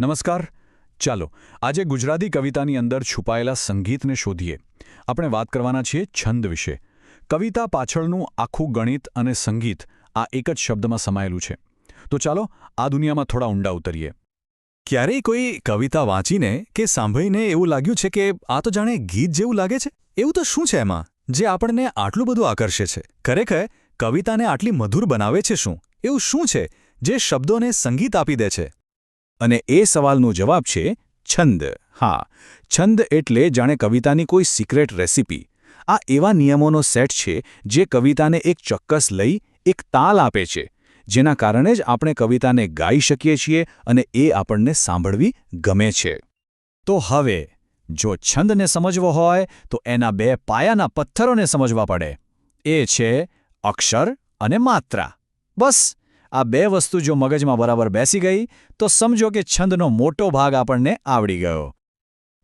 નમસ્કાર. ચાલો, આજે ગુજરાતી કવિતાની અંદર છુપાયેલા સંગીતને શોધીએ. આપણે વાત કરવાના છીએ છંદ વિશે. કવિતા પાછળનું આખું ગણિત અને સંગીત આ એક જ શબ્દમાં સમાયેલું છે. તો ચાલો, આ દુનિયામાં થોડા ઊંડા ઉતરીએ. ક્યારેય કોઈ કવિતા વાંચીને કે સાંભળીને એવું લાગ્યું છે કે આ તો જાણે ગીત જેવું લાગે છે? એવું તો શું છે એમાં? જે આપણને આટલું બધું આકર્ષે છે. ખરેખર, કવિતાને આટલી મધુર બનાવે છે શું? એવું શું છે? જે શબ્દોને સંગીત આપી દે છે? અને એ સવાલનો જવાબ છે, છંદ. હા, છંદ એટલે જાણે કવિતાની કોઈ સિક્રેટ રેસિપી આ એવા નિયમોનો સેટ છે, જે કવિતાને એક ચોક્કસ લઈ, એક તાલ આપે છે, જેના કારણે જ આપણે કવિતાને ગાઈ શકીએ છીએ અને એ આપણને સાંભળવી ગમે છે. તો હવે, જો છંદને સમજવો હોય, તો એના બે પાયાના પથ્થરોને સમજવા પડે. એ છે અક્ષર અને માત્રા. બસ! આ બે વસ્તુ જો મગજમાં બરાબર બેસી ગઈ, તો સમજો કે છંદનો મોટો ભાગ આપણને આવડી ગયો.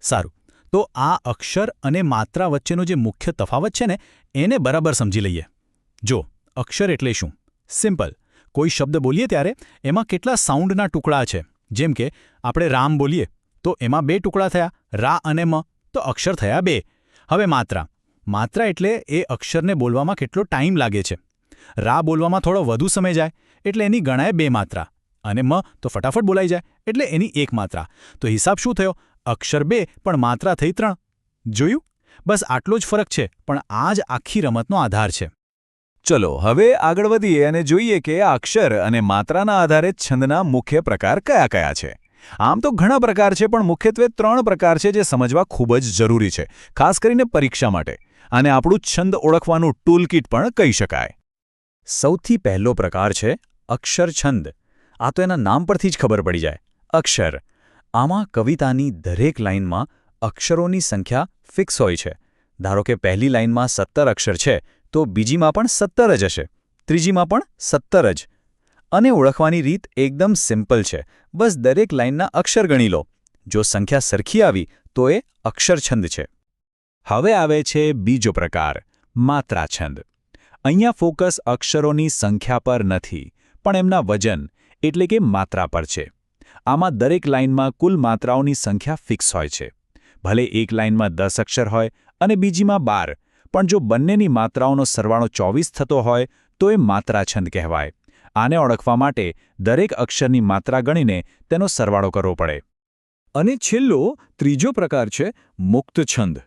સારું. તો આ અક્ષર અને માત્રા વચ્ચેનો જે મુખ્ય તફાવત છે ને, એને બરાબર સમજી લઈએ. જો, અક્ષર એટલે શું? સિમ્પલ. કોઈ શબ્દ બોલીએ ત્યારે એમાં કેટલા સાઉન્ડના ટુકડા છે. જેમ કે, આપણે રામ બોલીએ, તો એમાં બે ટુકડા થયા, રા અને મ, તો અક્ષર થયા બે. હવે માત્રા. માત્રા એટલે એ અક્ષરને બોલવામાં કેટલો ટાઈમ લાગે છે. રા બોલવામાં થોડો વધુ સમય જાય એટલે એની ગણાય બે માત્રા. અને મ તો ફટાફટ બોલાઈ જાય, એટલે એની એક માત્રા. તો હિસાબ શું થયો? અક્ષર બે, પણ માત્રા થઈ ત્રણ. જોયું? બસ આટલો જ ફરક છે, પણ આ જ આખી રમતનો આધાર છે. ચલો, હવે આગળ વધીએ અને જોઈએ કે આ અક્ષર અને માત્રાના આધારે છંદના મુખ્ય પ્રકાર કયા કયા છે. આમ તો ઘણા પ્રકાર છે, પણ મુખ્યત્વે ત્રણ પ્રકાર છે જે સમજવા ખૂબ જ જરૂરી છે, ખાસ કરીને પરીક્ષા માટે. અને આપણું છંદ ઓળખવાનું ટૂલકીટ પણ કહી શકાય. સૌથી પહેલો પ્રકાર છે અક્ષર છંદ. આ તો એના નામ પરથી જ ખબર પડી જાય. અક્ષર. આમાં કવિતાની દરેક લાઇનમાં અક્ષરોની સંખ્યા ફિક્સ હોય છે. ધારો કે પહેલી લાઇનમાં સત્તર અક્ષર છે, તો બીજીમાં પણ સત્તર જ હશે. ત્રીજીમાં પણ સત્તર જ. અને ઓળખવાની રીત એકદમ સિમ્પલ છે. બસ દરેક લાઇનના અક્ષર ગણી લો. જો સંખ્યા સરખી આવી, તો એ અક્ષરછંદ છે. હવે આવે છે બીજો પ્રકાર, માત્રા છંદ. અહીંયા ફોકસ અક્ષરોની સંખ્યા પર નથી. પણ એમના વજન એટલે કે માત્રા પર છે. આમાં દરેક લાઇનમાં કુલ માત્રાઓની સંખ્યા ફિક્સ હોય છે. ભલે એક લાઇનમાં દસ અક્ષર હોય અને બીજીમાં બાર, પણ જો બંનેની માત્રાઓનો સરવાળો ચોવીસ થતો હોય, તો એ માત્રાછંદ કહેવાય. આને ઓળખવા માટે દરેક અક્ષરની માત્રા ગણીને તેનો સરવાળો કરવો પડે. અને છેલ્લો, ત્રીજો પ્રકાર છે મુક્ત છંદ.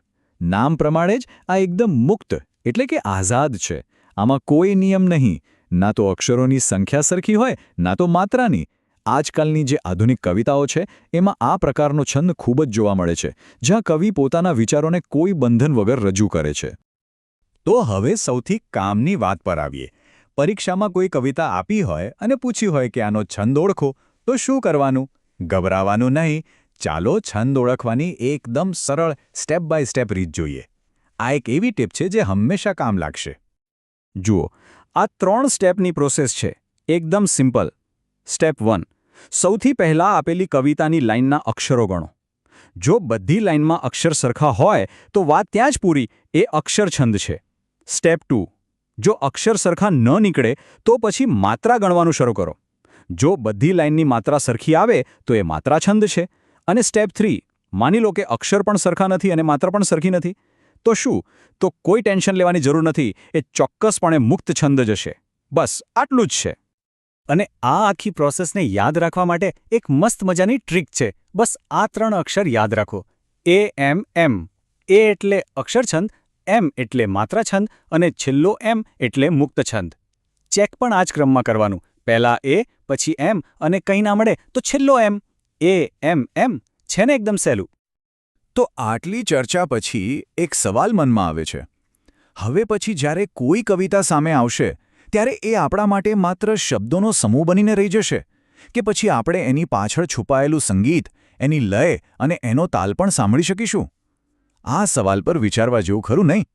નામ પ્રમાણે જ આ એકદમ મુક્ત, એટલે કે આઝાદ છે. આમાં કોઈ નિયમ નહીં. ના તો અક્ષરોની સંખ્યા સરખી હોય, ના તો માત્રાની. આજકાલની જે આધુનિક કવિતાઓ છે, એમાં આ પ્રકારનો છંદ ખૂબ જ જોવા મળે છે, જ્યાં કવિ પોતાના વિચારોને કોઈ બંધન વગર રજૂ કરે છે. તો હવે સૌથી કામની વાત પર આવીએ. પરીક્ષામાં કોઈ કવિતા આપી હોય અને પૂછી હોય કે આનો છંદ ઓળખો, તો શું કરવાનું? ગભરાવાનું નહીં. ચાલો છંદ ઓળખવાની એકદમ સરળ, સ્ટેપ બાય સ્ટેપ રીત જોઈએ. આ એક એવી ટીપ છે જે હંમેશા કામ લાગશે. જુઓ આ ત્રણ સ્ટેપની પ્રોસેસ છે. એકદમ સિમ્પલ. Step one. સૌથી પહેલાં આપેલી કવિતાની લાઇનના અક્ષરો ગણો. જો બધી લાઇનમાં અક્ષર સરખા હોય, તો વાત ત્યાં જ પૂરી. એ અક્ષર છંદ છે. Step two. જો અક્ષર સરખા ન નીકળે, તો પછી માત્રા ગણવાનું શરૂ કરો. જો બધી લાઇનની માત્રા સરખી આવે, તો એ માત્રા છંદ છે. અને સ્ટેપ થ્રી. માની લો કે અક્ષર પણ સરખા નથી અને માત્રા પણ સરખી નથી. તો શું? તો કોઈ ટેન્શન લેવાની જરૂર નથી. એ ચોક્કસપણે મુક્ત છંદ જશે બસ, આટલું જ છે. અને આ આખી પ્રોસેસને યાદ રાખવા માટે એક મસ્ત મજાની ટ્રીક છે. બસ, આ ત્રણ અક્ષર યાદ રાખો. એ એમ એમ એ એટલે અક્ષરછંદ એમ એટલે માત્રાછંદ અને છેલ્લો એમ એટલે મુક્ત છંદ. ચેક પણ આ જ ક્રમમાં કરવાનું. પહેલા એ પછી એમ અને કંઈ ના મળે તો છેલ્લો એમ એ એમ એમ છે ને એકદમ સહેલું? તો આટલી ચર્ચા પછી એક સવાલ મનમાં આવે છે. હવે પછી જ્યારે કોઈ કવિતા સામે આવશે, ત્યારે એ આપણા માટે માત્ર શબ્દોનો સમૂહ બનીને રહી જશે? કે પછી આપણે એની પાછળ છુપાયેલું સંગીત, એની લય અને એનો તાલ પણ સાંભળી શકીશું? આ સવાલ પર વિચારવા જેવું ખરું નહીં?